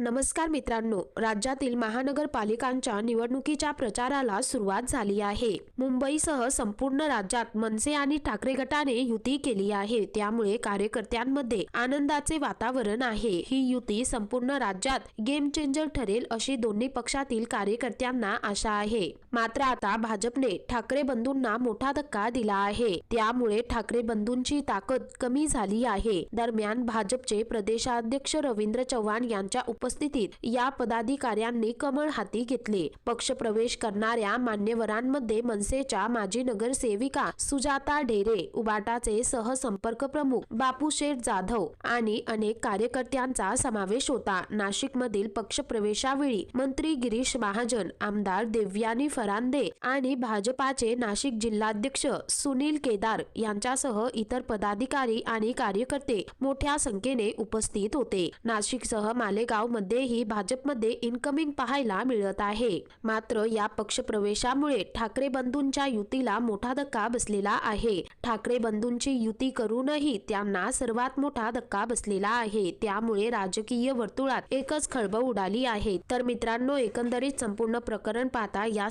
नमस्कार मित्रांनो राज्यातील महानगरपालिकांच्या निवडणुकीच्या प्रचाराला सुरुवात झाली आहे. मुंबईसह संपूर्ण राज्यात मनसे आणि ठाकरे गटाने युती केली आहे. त्यामुळे कार्यकर्त्यांमध्ये आनंदाचे वातावरण आहे. ही युती संपूर्ण राज्यात गेम चेंजर ठरेल अशी दोन्ही पक्षातील कार्यकर्त्यांना आशा आहे. मात्र आता भाजपने ठाकरे बंधूंना मोठा धक्का दिला आहे. त्यामुळे ठाकरे बंधूंची ताकद कमी झाली आहे. दरम्यान भाजपचे प्रदेशाध्यक्ष रवींद्र चव्हाण यांच्या उपस्थितीत या पदाधिकाऱ्यांनी कमळ हाती घेतले. पक्ष प्रवेश करणाऱ्या मान्यवरांमध्ये मनसेच्या माजी नगरसेविका सुजाता ढेरे उबाटाचे सहसंपर्क प्रमुख बापू शेठ जाधव आणि अनेक कार्यकर्त्यांचा समावेश होता. नाशिकमधील पक्ष प्रवेशावेळी मंत्री गिरीश महाजन आमदार देवयानी फरांदे आणि भाजपाचे नाशिक जिल्हाध्यक्ष सुनील केदार यांच्यासह इतर पदाधिकारी आणि कार्यकर्ते मोठ्या संख्येने उपस्थित होते. नाशिकसह मालेगाव मध्येही भाजपमध्ये इनकमिंग पाहायला मिळत आहे. मात्र या पक्ष प्रवेशामुळे ठाकरे बंधूंच्या युतीला मोठा धक्का बसलेला आहे. ठाकरे बंधूंची युती करूनही त्यांना सर्वात मोठा धक्का बसलेला आहे. त्यामुळे राजकीय वर्तुळात एकच खळबळ उडाली आहे. तर मित्रांनो एकंदरीत संपूर्ण प्रकरण पाहता या